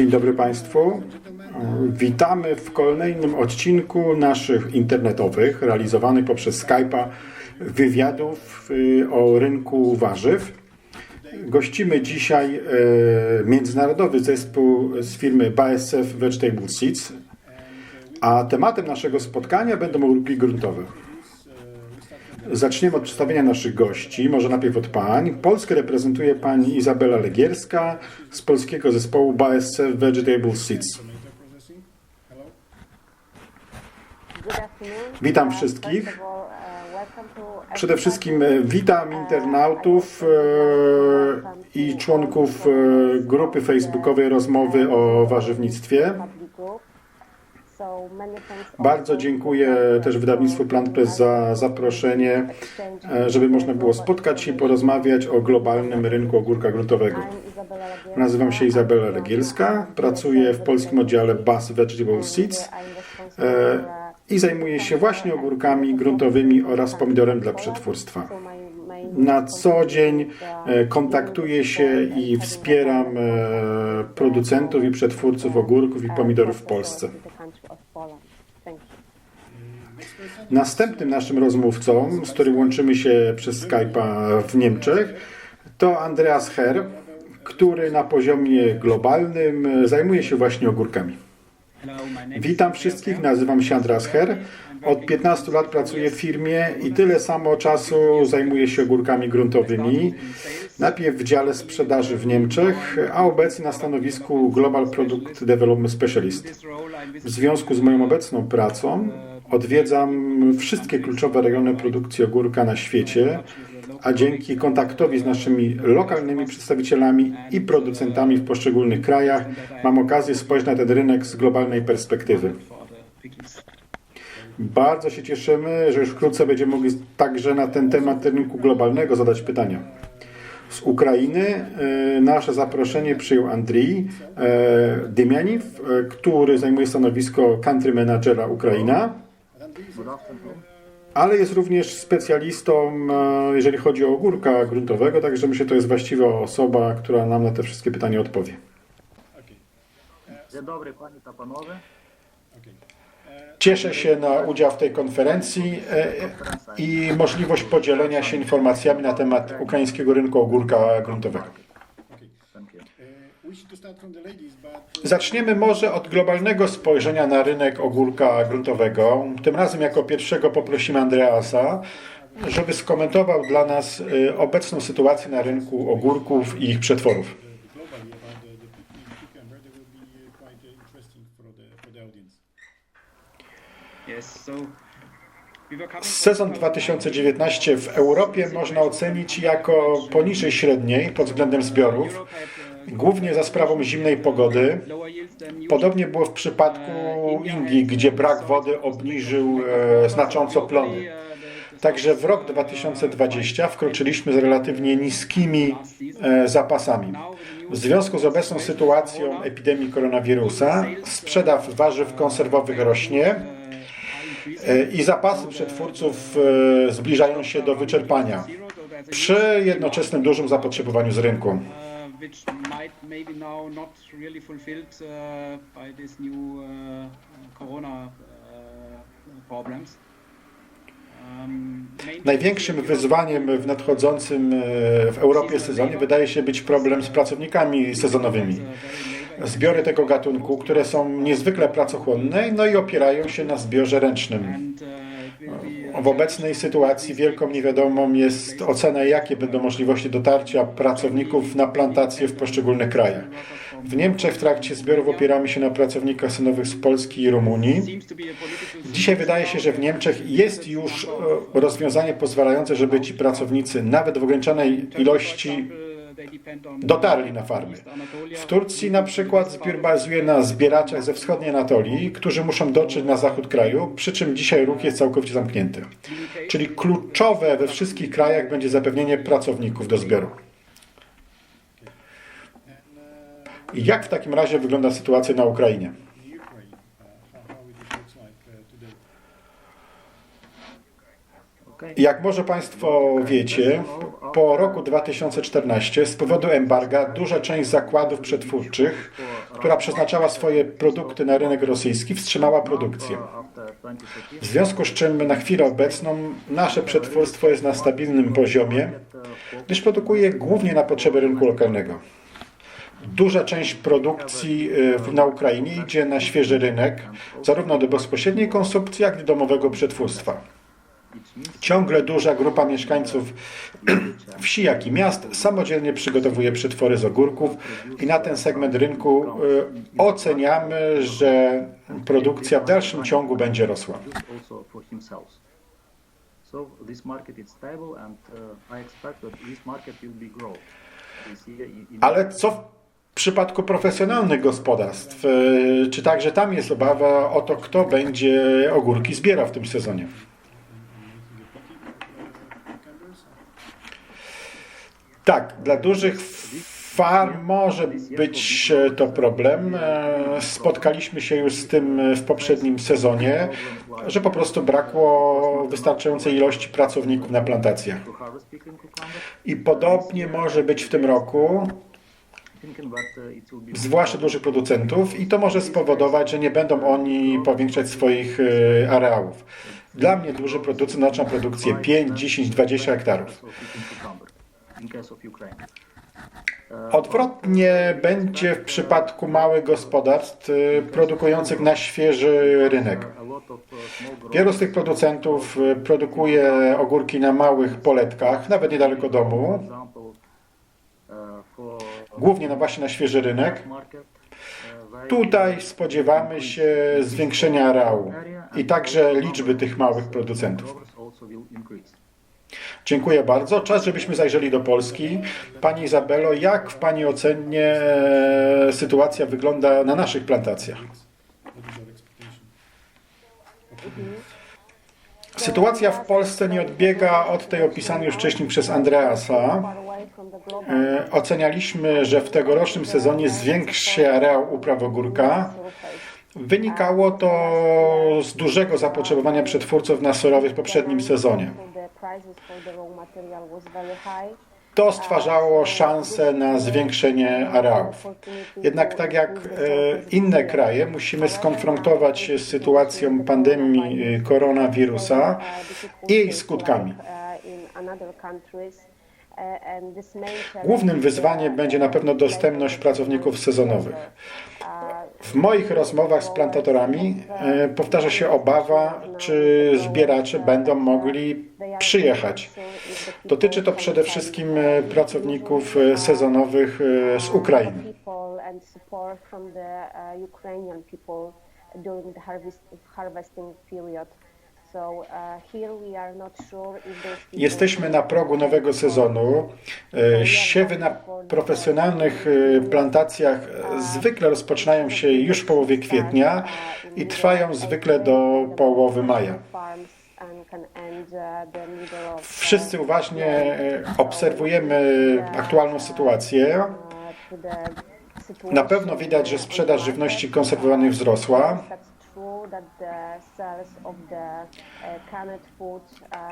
Dzień dobry Państwu. Witamy w kolejnym odcinku naszych internetowych, realizowanych poprzez Skype'a wywiadów y, o rynku warzyw. Gościmy dzisiaj e, międzynarodowy zespół z firmy BASF Vegetable Seeds, a tematem naszego spotkania będą ogórki gruntowe. Zaczniemy od przedstawienia naszych gości, może najpierw od pań. Polskę reprezentuje pani Izabela Legierska z polskiego zespołu BASF Vegetable Seeds. Witam wszystkich. Przede wszystkim e, witam internautów e, i członków e, grupy facebookowej Rozmowy o warzywnictwie. Bardzo dziękuję też wydawnictwu Plant Press za zaproszenie, e, żeby można było spotkać się i porozmawiać o globalnym rynku ogórka gruntowego. Nazywam się Izabela Legielska, pracuję w polskim oddziale BAS Vegetable Seeds e, i zajmuję się właśnie ogórkami gruntowymi oraz pomidorem dla przetwórstwa. Na co dzień e, kontaktuję się i wspieram producentów i przetwórców ogórków i pomidorów w Polsce. Następnym naszym rozmówcą, z którym łączymy się przez Skype'a w Niemczech, to Andreas Herr, który na poziomie globalnym zajmuje się właśnie ogórkami. Witam wszystkich, nazywam się Andreas Herr. Od 15 lat pracuję w firmie i tyle samo czasu zajmuję się ogórkami gruntowymi. Najpierw w dziale sprzedaży w Niemczech, a obecnie na stanowisku Global Product Development Specialist. W związku z moją obecną pracą odwiedzam wszystkie kluczowe rejony produkcji ogórka na świecie, a dzięki kontaktowi z naszymi lokalnymi przedstawicielami i producentami w poszczególnych krajach mam okazję spojrzeć na ten rynek z globalnej perspektywy. Bardzo się cieszymy, że już wkrótce będziemy mogli także na ten temat rynku globalnego zadać pytania. Z Ukrainy e, nasze zaproszenie przyjął Andrii e, Dymianiw, e, który zajmuje stanowisko country managera Ukraina, ale jest również specjalistą, e, jeżeli chodzi o ogórka gruntowego, także myślę, że to jest właściwa osoba, która nam na te wszystkie pytania odpowie. Dzień dobry Panie i Panowie. Cieszę się na udział w tej konferencji e, i możliwość podzielenia się informacjami na temat ukraińskiego rynku ogórka gruntowego. You. Zaczniemy może od globalnego spojrzenia na rynek ogórka gruntowego. Tym razem jako pierwszego poprosimy Andreasa, żeby skomentował dla nas y, obecną sytuację na rynku ogórków i ich przetworów. uh, uh, Sezon 2019 w Europie można ocenić jako poniżej średniej pod względem zbiorów, głównie za sprawą zimnej pogody. Podobnie było w przypadku Indii, gdzie brak wody obniżył e, znacząco plony. Także w rok 2020 wkroczyliśmy z relatywnie niskimi e, zapasami. W związku z obecną sytuacją epidemii koronawirusa sprzedaż warzyw konserwowych rośnie e, i zapasy przetwórców zbliżają się do wyczerpania przy jednoczesnym dużym zapotrzebowaniu z rynku. Which might maybe now not really fulfilled uh, by this new uh, corona uh, problems. Um, Największym wyzwaniem w nadchodzącym e, w Europie sezonie wydaje się być problem z pracownikami sezonowymi. Zbiory tego gatunku, które są niezwykle pracochłonne, no i opierają się na zbiorze ręcznym. W obecnej sytuacji wielką niewiadomą jest ocena, jakie będą możliwości dotarcia pracowników na plantacje w poszczególnych krajach. W Niemczech w trakcie zbiorów opieramy się na pracownikach sezonowych z Polski i Rumunii. Dzisiaj wydaje się, że w Niemczech jest już e, rozwiązanie pozwalające, żeby ci pracownicy nawet w ograniczonej ilości dotarli na farmy. W Turcji na przykład zbiór bazuje na zbieraczach ze wschodniej Anatolii, którzy muszą dotrzeć na zachód kraju, przy czym dzisiaj ruch jest całkowicie zamknięty. Czyli kluczowe we wszystkich krajach będzie zapewnienie pracowników do zbioru. Jak w takim razie wygląda sytuacja na Ukrainie? In Ukraine, uh, how, how it looks like uh, today. Okay. Jak może Państwo wiecie, po roku 2014 z powodu embarga duża część zakładów przetwórczych, która przeznaczała swoje produkty na rynek rosyjski, wstrzymała produkcję. After 2013, W związku z czym na chwilę obecną nasze przetwórstwo jest na stabilnym poziomie, gdyż produkuje głównie na potrzeby rynku lokalnego. Duża część produkcji w- na Ukrainie idzie na świeży rynek, zarówno do bezpośredniej konsumpcji, jak i domowego przetwórstwa. Ciągle duża grupa mieszkańców wsi, jak i miast samodzielnie przygotowuje przetwory z ogórków i na ten segment rynku y, oceniamy, że produkcja w dalszym ciągu będzie rosła. Ale co w przypadku profesjonalnych gospodarstw? Y, Czy także tam jest obawa o to, kto będzie ogórki zbierał w tym sezonie? Tak, dla dużych farm może być e, to problem. E, Spotkaliśmy się już z tym w poprzednim sezonie, że po prostu brakło wystarczającej ilości pracowników na plantacjach. I podobnie może być w tym roku, zwłaszcza dużych producentów, i to może spowodować, że nie będą oni powiększać swoich e, areałów. Dla mnie duży producent oznacza produkcję 5, 10, 20 hektarów. Odwrotnie będzie w przypadku małych gospodarstw e, produkujących na świeży rynek. Growers, Wielu z tych producentów e, produkuje ogórki na małych poletkach, nawet niedaleko domu, for głównie na właśnie na świeży rynek. Tutaj spodziewamy się zwiększenia areału i także liczby tych małych producentów. Dziękuję bardzo. Czas, żebyśmy zajrzeli do Polski. Pani Izabelo, jak w Pani ocenie e, sytuacja wygląda na naszych plantacjach? Sytuacja w Polsce nie odbiega od tej opisanej już wcześniej przez Andreasa. E, Ocenialiśmy, że w tegorocznym sezonie zwiększy się areał upraw ogórka. Wynikało to z dużego zapotrzebowania przetwórców na surowy w poprzednim sezonie. To stwarzało szansę na zwiększenie areałów. Jednak tak jak e, inne kraje, musimy skonfrontować się z sytuacją pandemii e, koronawirusa i jej skutkami. Głównym wyzwaniem będzie na pewno dostępność pracowników sezonowych. W moich rozmowach z plantatorami e, powtarza się obawa, czy zbieracze będą mogli przyjechać. Dotyczy to przede wszystkim e, pracowników e, sezonowych z Ukrainy. Jesteśmy na progu nowego sezonu. E, Siewy na profesjonalnych e, plantacjach e, zwykle rozpoczynają się już w połowie kwietnia i trwają zwykle do połowy maja. Wszyscy uważnie obserwujemy aktualną sytuację. Na pewno widać, że sprzedaż żywności konserwowanej wzrosła.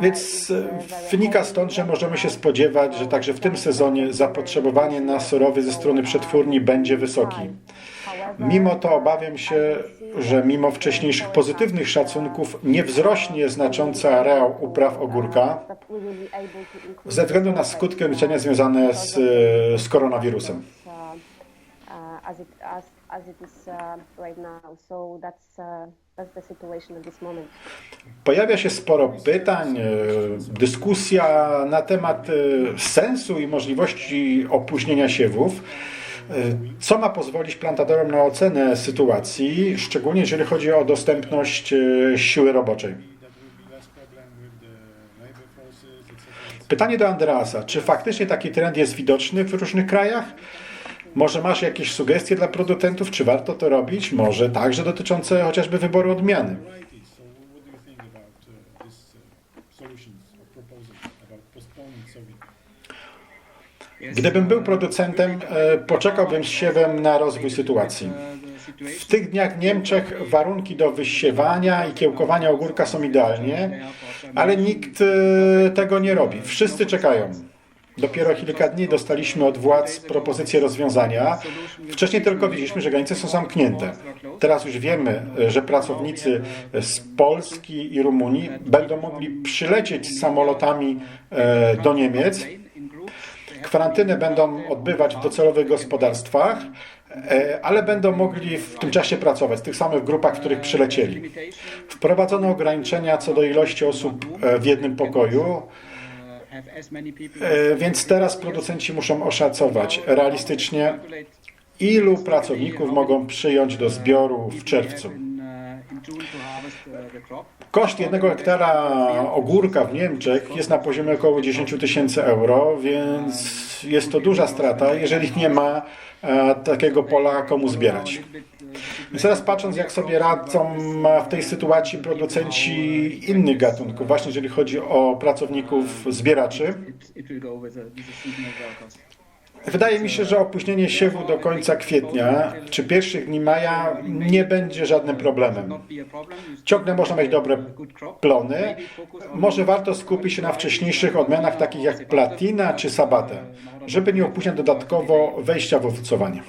Więc e, wynika stąd, że możemy się spodziewać, że także w tym sezonie zapotrzebowanie na surowy ze strony przetwórni będzie wysoki. Mimo to obawiam się, że mimo wcześniejszych pozytywnych szacunków nie wzrośnie znacząco areał upraw ogórka ze względu na skutki ograniczenia związane z, e, z koronawirusem. Pojawia się sporo pytań, e, dyskusja na temat e, sensu i możliwości opóźnienia siewów. E, Co ma pozwolić plantatorom na ocenę sytuacji, szczególnie jeżeli chodzi o dostępność siły roboczej? Pytanie do Andreasa. Czy faktycznie taki trend jest widoczny w różnych krajach? Może masz jakieś sugestie dla producentów, czy warto to robić? Może także dotyczące chociażby wyboru odmiany. Gdybym był producentem, e, poczekałbym z siewem na rozwój sytuacji. W tych dniach w Niemczech warunki do wysiewania i kiełkowania ogórka są idealnie, ale nikt e, tego nie robi. Wszyscy czekają. Dopiero kilka dni dostaliśmy od władz propozycję rozwiązania. Wcześniej tylko widzieliśmy, że granice są zamknięte. Teraz już wiemy, że pracownicy z Polski i Rumunii będą mogli przylecieć samolotami e, do Niemiec. Kwarantynę będą odbywać w docelowych gospodarstwach, e, ale będą mogli w tym czasie pracować w tych samych grupach, w których przylecieli. Wprowadzono ograniczenia co do ilości osób e, w jednym pokoju. E, Więc teraz producenci muszą oszacować realistycznie, ilu pracowników mogą przyjąć do zbioru w czerwcu. Koszt jednego hektara ogórka w Niemczech jest na poziomie około 10 tysięcy euro, więc jest to duża strata, jeżeli nie ma e, takiego pola komu zbierać. Więc teraz patrząc, jak sobie radzą w tej sytuacji producenci innych gatunków, właśnie jeżeli chodzi o pracowników zbieraczy, Wydaje mi się, że opóźnienie siewu do końca kwietnia czy pierwszych dni maja nie będzie żadnym problemem. Ciągle można mieć dobre plony. Może warto skupić się na wcześniejszych odmianach takich jak platina czy sabata, żeby nie opóźniać dodatkowo wejścia w owocowanie.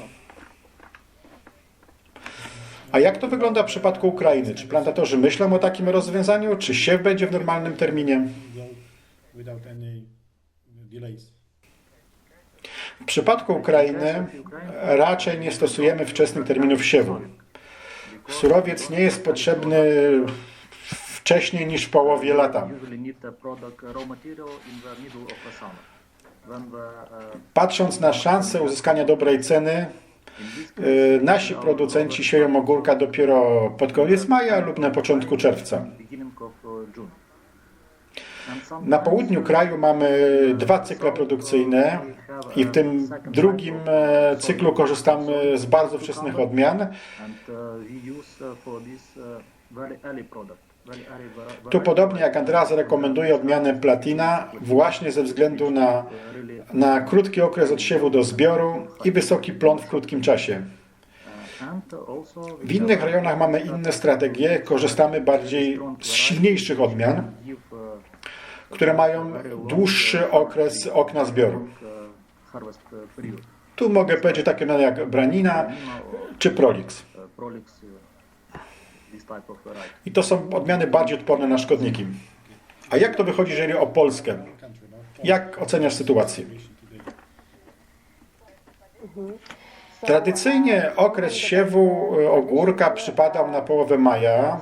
A jak to wygląda w przypadku Ukrainy? Czy plantatorzy myślą o takim rozwiązaniu? Czy siew będzie w normalnym terminie? W przypadku Ukrainy raczej nie stosujemy wczesnych terminów siewu. Surowiec nie jest potrzebny wcześniej niż w połowie lata. Patrząc na szansę uzyskania dobrej ceny, nasi producenci sieją ogórka dopiero pod koniec maja lub na początku czerwca. Na południu kraju mamy dwa cykle produkcyjne i w tym drugim e, cyklu korzystamy z bardzo wczesnych odmian. Tu podobnie jak Andreas rekomenduje odmianę Platina właśnie ze względu na, na krótki okres od siewu do zbioru i wysoki plon w krótkim czasie. W innych rejonach mamy inne strategie, korzystamy bardziej z silniejszych odmian, które mają dłuższy okres okna zbioru. Tu mogę powiedzieć takie jak Branina czy Prolix. Uh, prolix uh, this type of variety. I to są odmiany bardziej odporne na szkodniki. A jak to wychodzi, jeżeli o Polskę? Jak oceniasz sytuację? Tradycyjnie okres siewu e, ogórka przypadał na połowę maja,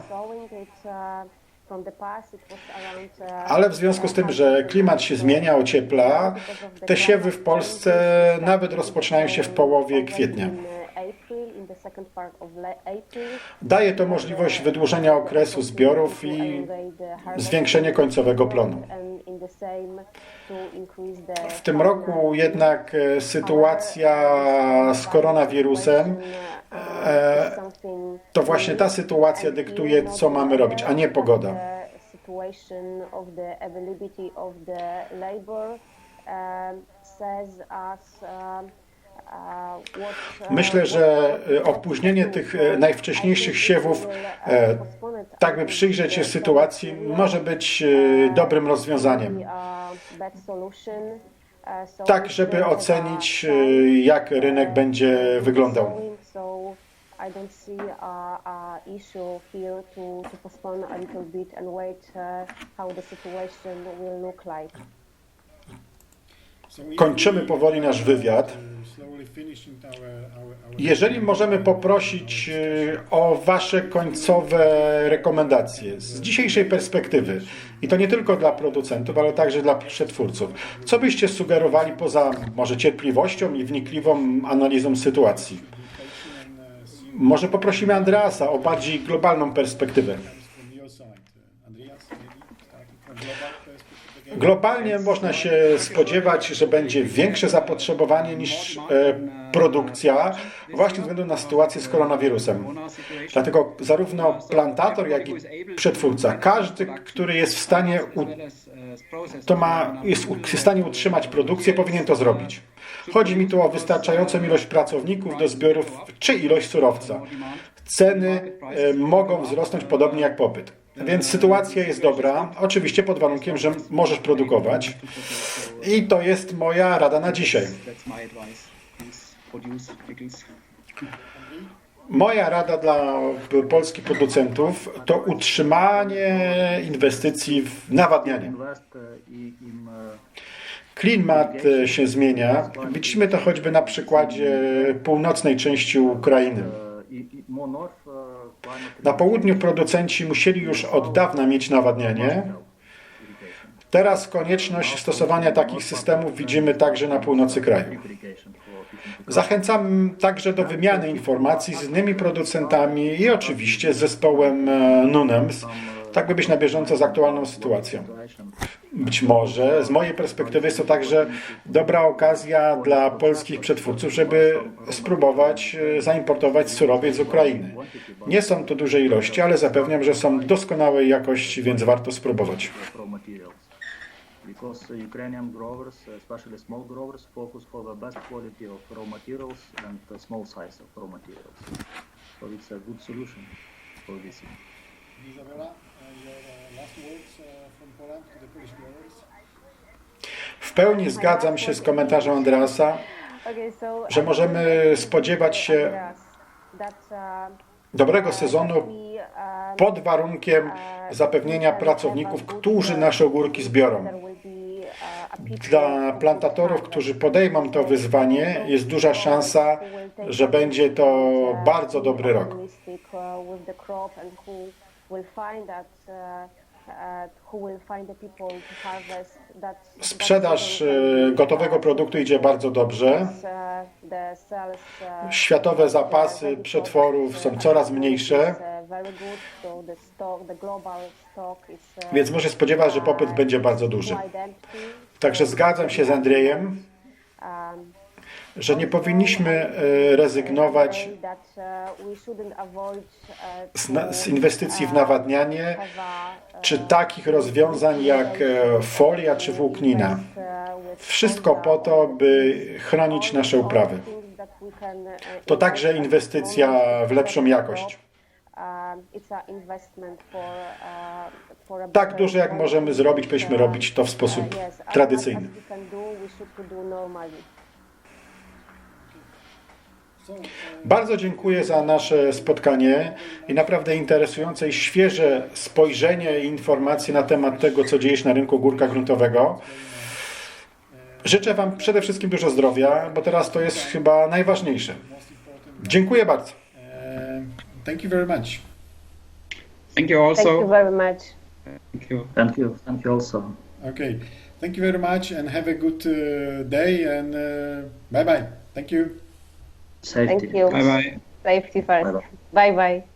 ale w związku z tym, że klimat się zmienia, ociepla, te siewy w Polsce nawet rozpoczynają się w połowie kwietnia. Daje to możliwość wydłużenia okresu zbiorów i zwiększenie końcowego plonu. W tym roku jednak e, sytuacja z koronawirusem e, to właśnie ta sytuacja dyktuje, co mamy robić, a nie pogoda. Says us Myślę, że e, opóźnienie tych e, najwcześniejszych siewów, e, tak by przyjrzeć się sytuacji, może być dobrym rozwiązaniem. Tak, żeby ocenić, jak rynek będzie wyglądał. Kończymy powoli nasz wywiad. Jeżeli możemy poprosić e, o Wasze końcowe rekomendacje z dzisiejszej perspektywy, i to nie tylko dla producentów, ale także dla przetwórców, co byście sugerowali poza może cierpliwością i wnikliwą analizą sytuacji? Może poprosimy Andreasa o bardziej globalną perspektywę. Globalnie można się spodziewać, że będzie większe zapotrzebowanie niż e, produkcja, właśnie ze względu na sytuację z koronawirusem. Dlatego zarówno plantator, jak i przetwórca, każdy, który jest w stanie, to ma, jest w stanie utrzymać produkcję, powinien to zrobić. Chodzi mi tu o wystarczającą ilość pracowników do zbiorów czy ilość surowca. Ceny e, mogą wzrosnąć podobnie jak popyt. Więc sytuacja jest dobra, oczywiście pod warunkiem, że możesz produkować. I to jest moja rada na dzisiaj. Moja rada dla polskich producentów to utrzymanie inwestycji w nawadnianie. Klimat e, się zmienia. Widzimy to choćby na przykładzie północnej części Ukrainy. Climate Na południu producenci musieli już od dawna mieć nawadnianie. Teraz konieczność stosowania takich systemów widzimy także na północy kraju. Zachęcam także do wymiany informacji z innymi producentami i oczywiście z zespołem e, NUNEMS, tak by być na bieżąco z aktualną sytuacją. Być może z mojej perspektywy jest to także dobra okazja dla polskich przetwórców, żeby spróbować e, zaimportować surowiec z Ukrainy. Nie są to duże ilości, ale zapewniam, że są doskonałej jakości, więc warto spróbować. for a good solution for this. W pełni zgadzam się z komentarzem Andreasa, so że możemy spodziewać się uh, dobrego sezonu pod warunkiem zapewnienia pracowników, którzy nasze ogórki zbiorą. uh, Dla plantatorów, którzy podejmą to wyzwanie, jest duża szansa, że będzie to bardzo dobry rok. Uh, uh, Sprzedaż e, gotowego produktu idzie bardzo dobrze. Uh, Światowe zapasy przetworów są coraz mniejsze, więc może spodziewać, że popyt będzie bardzo duży. Także zgadzam się z Andrzejem, Um, że nie powinniśmy e, rezygnować z, inwestycji w nawadnianie, czy takich rozwiązań jak e, folia czy włóknina. Wszystko po to, by chronić nasze uprawy. To także inwestycja w lepszą jakość. Tak duże jak możemy zrobić, powinniśmy robić to w sposób tradycyjny. Bardzo dziękuję za nasze spotkanie i naprawdę interesujące i świeże spojrzenie i informacje na temat tego, co dzieje się na rynku górka gruntowego. Życzę Wam przede wszystkim dużo zdrowia, bo teraz to jest chyba najważniejsze. Dziękuję bardzo. Thank you very much. Thank you Thank you also. very much. Thank you. Thank you. Thank you also. Okay, thank you very much and have a good uh, day and uh, bye bye. Thank you. Safety. Thank you. Bye bye. Safety first. Bye-bye. Bye bye.